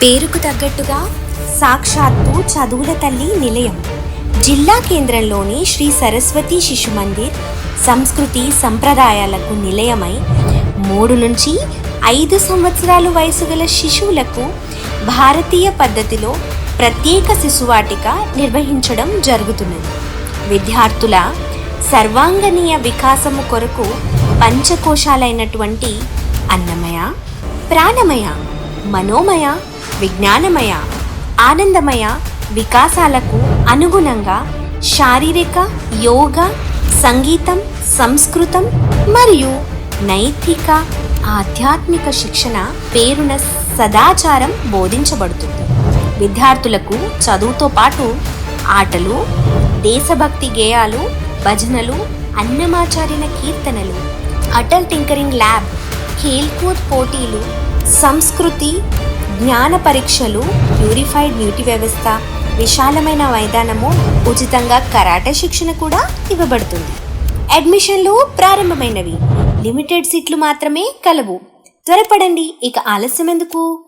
పేరుకు తగ్గట్టుగా సాక్షాత్తు చదువుల తల్లి నిలయం. జిల్లా కేంద్రంలోని శ్రీ సరస్వతి శిశు మందిర్ సంస్కృతి సంప్రదాయాలకు నిలయమై మూడు నుంచి ఐదు సంవత్సరాలు వయసు గల శిశువులకు భారతీయ పద్ధతిలో ప్రత్యేక శిశువాటిక నిర్వహించడం జరుగుతున్నది. విద్యార్థుల సర్వాంగనీయ వికాసము కొరకు పంచకోశాలైనటువంటి అన్నమయ ప్రాణమయ మనోమయ విజ్ఞానమయ ఆనందమయ వికాసాలకు అనుగుణంగా శారీరక యోగ సంగీతం సంస్కృతం మరియు నైతిక ఆధ్యాత్మిక శిక్షణ పేరున సదాచారం బోధించబడుతుంది. విద్యార్థులకు చదువుతో పాటు ఆటలు దేశభక్తి గేయాలు భజనలు అన్నమాచార్యన కీర్తనలు అటల్ టింకరింగ్ ల్యాబ్ ఖేల్కూద్ పోటీలు సంస్కృతి జ్ఞాన పరీక్షలు ప్యూరిఫైడ్ నీటి వ్యవస్థ విశాలమైన మైదానము ఉచితంగా కరాటే శిక్షణ కూడా ఇవ్వబడుతుంది. అడ్మిషన్లు ప్రారంభమైనవి. లిమిటెడ్ సీట్లు మాత్రమే కలవు. త్వరపడండి. ఇక ఆలస్యం ఎందుకు